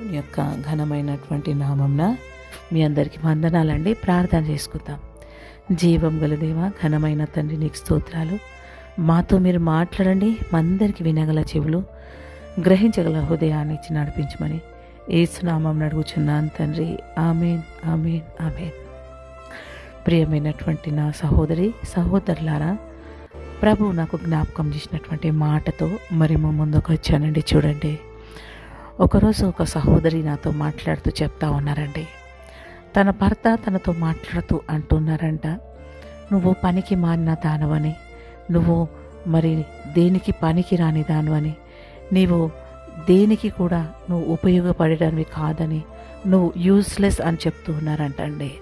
దేవుని యొక్క ఘనమైనటువంటి నామంన మీ అందరికీ వందనాలండి. ప్రార్థన చేసుకుందాం. జీవం గల దేవ ఘనమైన తండ్రి నీకు స్తోత్రాలు. మాతో మీరు మాట్లాడండి. మా అందరికీ వినగల చెవులు. గ్రహించగల హృదయాన్ని ఇచ్చి నడిపించమని ఏసునామం అడుగుచున్నాను తండ్రి. Amen amen amen. ప్రియమైనటువంటి నా సహోదరి సహోదరులారా ప్రభు నాకు జ్ఞాపకం చేసినటువంటి మాటతో మరి ముందుకు వచ్చానండి. చూడండి. ఒకరోజు ఒక సహోదరి నాతో మాట్లాడుతూ చెప్తా ఉన్నారండి. తన భర్త తనతో మాట్లాడుతూ అంటున్నారంట నువ్వు పనికి మారిన దానవని నువ్వు మరి దేనికి పనికి రాని దానవని నీవు దేనికి కూడా నువ్వు ఉపయోగపడేదానివి కాదని నువ్వు యూస్లెస్ అని చెప్తూ ఉన్నారంటండి.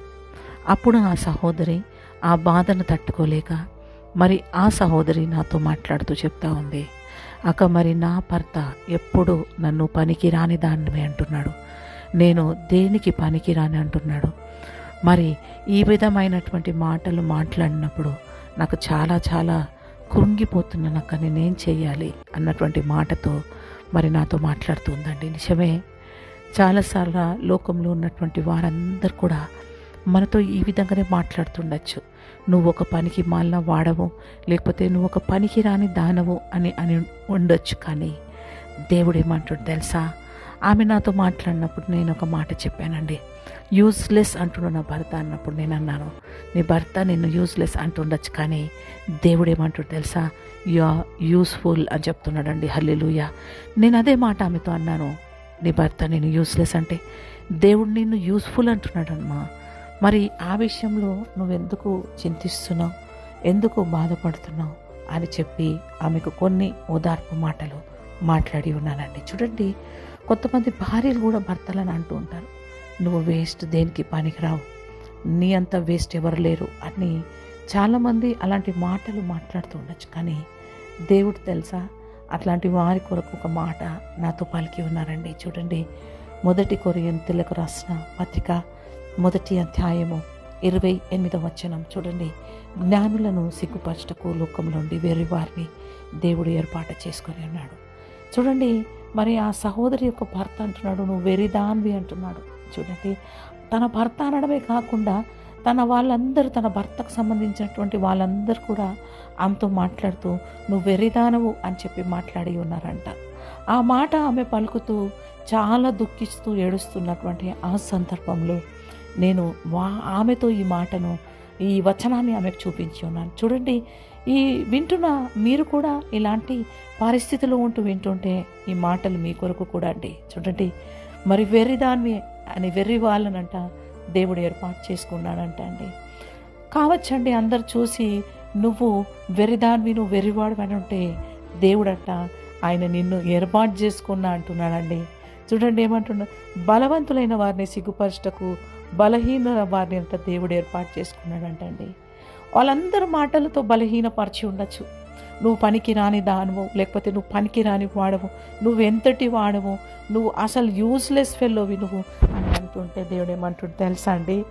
అప్పుడు ఆ సహోదరి ఆ బాధను తట్టుకోలేక మరి ఆ సహోదరి నాతో మాట్లాడుతూ చెప్తా ఉంది. అక మరి నా భర్త ఎప్పుడు నన్ను పనికి రాని దాన్ని అంటున్నాడు. నేను దేనికి పనికి రాని అంటున్నాడు? మరి ఈ విధమైనటువంటి మాటలు మాట్లాడినప్పుడు నాకు చాలా చాలా కృంగిపోతున్నాను అక్క నేనేం చేయాలి అన్నటువంటి మాటతో మరి నాతో మాట్లాడుతుందండి నిజమే చాలాసార్లు లోకంలో ఉన్నటువంటి వారందరూ కూడా మనతో ఈ విధంగానే మాట్లాడుతుండొచ్చు. నువ్వు ఒక పనికి మాలిన వాడవు లేకపోతే నువ్వు ఒక పనికి రాని దానవు అని అని ఉండొచ్చు కానీ దేవుడు ఏమంటాడు తెలుసా? ఆమె నాతో మాట్లాడినప్పుడు నేను ఒక మాట చెప్పానండి. యూస్లెస్ అంటున్న నా భర్త అన్నప్పుడు నేను అన్నాను. నీ భర్త నిన్ను యూస్లెస్ అంటుండొచ్చు కానీ దేవుడు ఏమంటాడు తెలుసా? యు యూస్ఫుల్ అని చెప్తున్నాడండి. హల్లెలూయ. నేను అదే మాట ఆమెతో అన్నాను. నీ భర్త నేను యూస్లెస్ అంటే దేవుడు నిన్ను యూస్ఫుల్ అంటున్నాడమ్మా. మరి ఆ విషయంలో నువ్వెందుకు చింతిస్తున్నావు? ఎందుకు బాధపడుతున్నావు? అని చెప్పి ఆమెకు కొన్ని ఓదార్పు మాటలు మాట్లాడి ఉన్నానండి. చూడండి కొంతమంది భార్యలు కూడా భర్తలను అంటూ ఉంటారు. నువ్వు వేస్ట్ దేనికి పనికిరావు? నీ అంత వేస్ట్ ఎవరు లేరు అని చాలామంది అలాంటి మాటలు మాట్లాడుతూ ఉండొచ్చు. కానీ దేవుడు తెలుసా? అట్లాంటి వారి కొరకు ఒక మాట నాతో పలికి ఉన్నారండి. చూడండి మొదటి కొరియంతులకు రాసిన పత్రిక మొదటి అధ్యాయము ఇరవై ఎనిమిదవ వచనం. చూడండి జ్ఞానులను సిగ్గుపరచటకు లోకంలోండి వేరే వారిని దేవుడు ఏర్పాటు చేసుకొని ఉన్నాడు. చూడండి మరి ఆ సహోదరి యొక్క భర్త అంటున్నాడు నువ్వు వెరిదాన్వి అంటున్నాడు. చూడండి తన భర్త అనడమే కాకుండా తన వాళ్ళందరూ తన భర్తకు సంబంధించినటువంటి వాళ్ళందరూ కూడా ఆమెతో మాట్లాడుతూ నువ్వు వెరిదానవు అని చెప్పి మాట్లాడి ఉన్నారంట. ఆ మాట ఆమె పలుకుతూ చాలా దుఃఖిస్తూ ఏడుస్తున్నటువంటి ఆ సందర్భంలో నేను వా ఆమెతో ఈ మాటను ఈ వచనాన్ని ఆమెకు చూపించి ఉన్నాను. చూడండి ఈ వింటున్న మీరు కూడా ఇలాంటి పరిస్థితిలో ఉంటూ వింటుంటే ఈ మాటలు మీ కొరకు కూడా అండి. చూడండి మరి వెర్రిదాన్ని అని వెర్రి వాళ్ళనంట దేవుడు ఏర్పాటు చేసుకున్నాడంట అండి. కావచ్చండి అందరు చూసి నువ్వు వెర్రిదాన్వి నువ్వు వెర్రివాడు అని ఉంటే దేవుడట ఆయన నిన్ను ఏర్పాటు చేసుకున్నా అంటున్నాడండి. చూడండి ఏమంటున్నా బలవంతులైన వారిని సిగ్గుపరచటకు బలహీన వారిని అంట దేవుడు ఏర్పాటు చేసుకున్నాడంటండి. వాళ్ళందరి మాటలతో బలహీనపరిచి ఉండొచ్చు. నువ్వు పనికి రాని దానవు లేకపోతే నువ్వు పనికి రాని వాడవు నువ్వు ఎంతటి వాడవు నువ్వు అసలు యూస్లెస్ ఫెల్లోవి నువ్వు అని అంటుంటే దేవుడు ఏమంటుంటే తెలుసా అండి?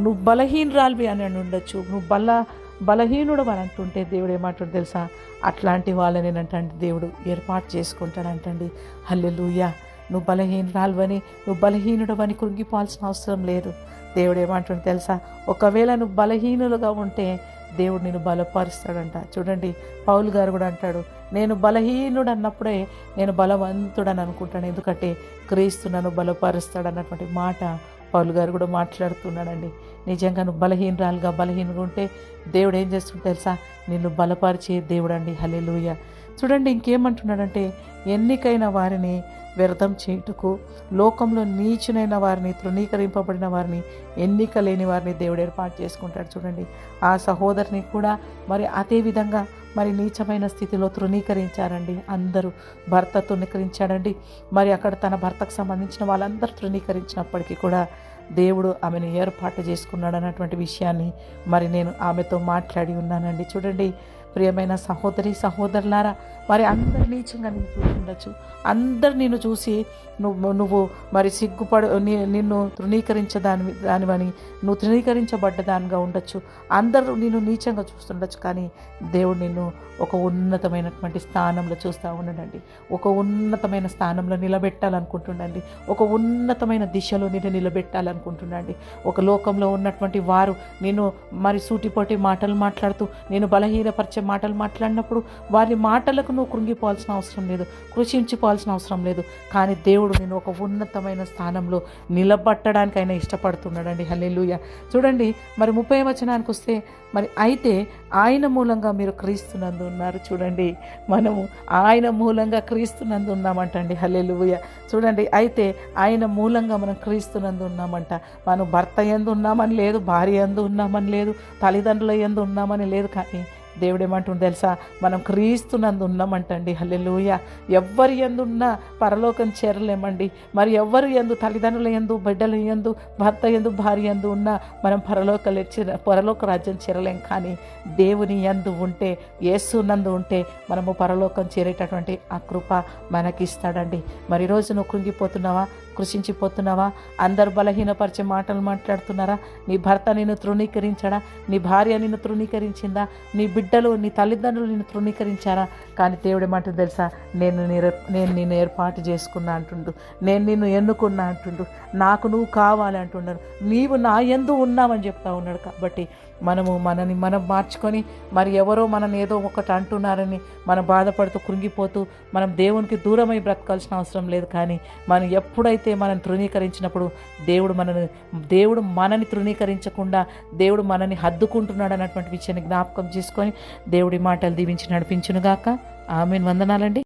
నువ్వు బలహీనరాలివి అని అని ఉండొచ్చు. నువ్వు బల బలహీనుడు అని అంటుంటే దేవుడు ఏమంటాడు తెలుసా? అట్లాంటి వాళ్ళని అంటే దేవుడు ఏర్పాటు చేసుకుంటాడంటండి. హల్లెలూయా. నువ్వు బలహీనరాలువని నువ్వు బలహీనుడవని కృంగిపోవాల్సిన అవసరం లేదు. దేవుడు ఏమంటాడు తెలుసా? ఒకవేళ నువ్వు బలహీనులుగా ఉంటే దేవుడు నేను బలపరుస్తాడంట. చూడండి పౌలు గారు కూడా అంటాడు నేను బలహీనుడు అన్నప్పుడే నేను బలవంతుడని అనుకుంటాను. ఎందుకంటే క్రీస్తు నన్ను బలపరుస్తాడు అన్నటువంటి మాట పౌలు గారు కూడా మాట్లాడుతున్నాడండి. నిజంగా నువ్వు బలహీనరాలుగా బలహీనంగా ఉంటే దేవుడు ఏం చేస్తుంటే తెలుసా? నిన్ను బలపరిచే దేవుడు అండి హలే చూడండి ఇంకేమంటున్నాడంటే ఎన్నికైన వారిని వ్యర్థం చేయుటకు లోకంలో నీచునైన వారిని తృణీకరింపబడిన వారిని ఎన్నిక లేని వారిని దేవుడు ఏర్పాటు చేసుకుంటాడు చూడండి. ఆ సహోదరిని కూడా మరి అదే విధంగా మరి నీచమైన స్థితిలో తృణీకరించారండి. అందరూ భర్త తృణీకరించాడండి. మరి అక్కడ తన భర్తకు సంబంధించిన వాళ్ళందరూ తృణీకరించినప్పటికీ కూడా దేవుడు ఆమెను ఏర్పాటు చేసుకున్నాడు అన్నటువంటి విషయాన్ని మరి నేను ఆమెతో మాట్లాడి ఉన్నానండి. చూడండి ప్రియమైన సహోదరి సహోదరులారా మరి అందరు నీచంగా నేను చూస్తుండొచ్చు. అందరు నిన్ను చూసి నువ్వు నువ్వు మరి సిగ్గుపడు నిన్ను తృణీకరించదాని దానివని నువ్వు తృణీకరించబడ్డ దానిగా ఉండొచ్చు. అందరూ నిన్ను నీచంగా చూస్తుండొచ్చు కానీ దేవుడు నిన్ను ఒక ఉన్నతమైనటువంటి స్థానంలో చూస్తూ ఉండడండి ఒక ఉన్నతమైన స్థానంలో నిలబెట్టాలనుకుంటుండండి. ఒక ఉన్నతమైన దిశలో నిన్ను నిలబెట్టాలనుకుంటుండండి. ఒక లోకంలో ఉన్నటువంటి వారు నేను మరి సూటిపోటి మాటలు మాట్లాడుతూ నేను బలహీనపరిచే మాటలు మాట్లాడినప్పుడు వారి మాటలకు నువ్వు కృంగిపోవాల్సిన అవసరం లేదు కృషించిపోవాల్సిన అవసరం లేదు. కానీ దేవుడు నేను ఒక ఉన్నతమైన స్థానంలో నిలబట్టడానికి ఆయన ఇష్టపడుతున్నాడండి. హల్లెలూయ. చూడండి మరి ముప్పై వచనానికి వస్తే మరి అయితే ఆయన మూలంగా మీరు క్రీస్తునందు ఉన్నారు చూడండి. మనము ఆయన మూలంగా క్రీస్తునందు ఉన్నామంటండి. హల్లెలూయ. చూడండి అయితే ఆయన మూలంగా మనం క్రీస్తునందు ఉన్నామంట. మనం భర్త ఎందు ఉన్నామని లేదు భార్య ఎందు ఉన్నామని లేదు తల్లిదండ్రుల ఎందు ఉన్నామని లేదు కానీ దేవుడు ఏమంటుంది తెలుసా? మనం క్రీస్తునందు ఉన్నామంటండి. హల్లెలూయ. ఎవ్వరి ఎందు ఉన్నా పరలోకం చేరలేమండి. మరి ఎవ్వరు ఎందు తల్లిదండ్రుల ఎందు బిడ్డల ఎందు భర్త ఎందు భార్య ఎందు ఉన్నా మనం పరలోక పరలోక రాజ్యం చేరలేం. కానీ దేవుని ఎందు ఉంటే యేసు నందు ఉంటే మనము పరలోకం చేరేటటువంటి ఆ కృప మనకిస్తాడండి. మరి రోజు నువ్వు కృంగిపోతున్నావా? కృషించిపోతున్నావా? అందరు బలహీనపరిచే మాటలు మాట్లాడుతున్నారా? నీ భర్త నిన్ను తృణీకరించడా? నీ భార్య నిన్ను తృణీకరించిందా? నీ బిడ్డలు నీ తల్లిదండ్రులు నిన్ను తృణీకరించారా? కానీ దేవుడి మాట తెలుసా? నేను నేను నిన్ను ఏర్పాటు చేసుకున్నా అంటుండు. నేను నిన్ను ఎన్నుకున్నా అంటుండు. నాకు నువ్వు కావాలి అంటున్నాడు నీవు నా ఎందు ఉన్నావని చెప్తా ఉన్నాడు కాబట్టి మనము మనని మనం మార్చుకొని మరి ఎవరో మనం ఏదో ఒకటి అంటున్నారని మనం బాధపడుతూ కృంగిపోతూ మనం దేవునికి దూరమై బ్రతకాల్సిన అవసరం లేదు. కానీ మనం ఎప్పుడైతే మనం తృణీకరించినప్పుడు దేవుడు మనని దేవుడు మనని తృణీకరించకుండా దేవుడు మనని హద్దుకుంటున్నాడు అన్నటువంటి విషయాన్ని జ్ఞాపకం చేసుకొని దేవుడి మాటలు దీవించి నడిపించునుగాక. ఆమెను. వందనాలండి.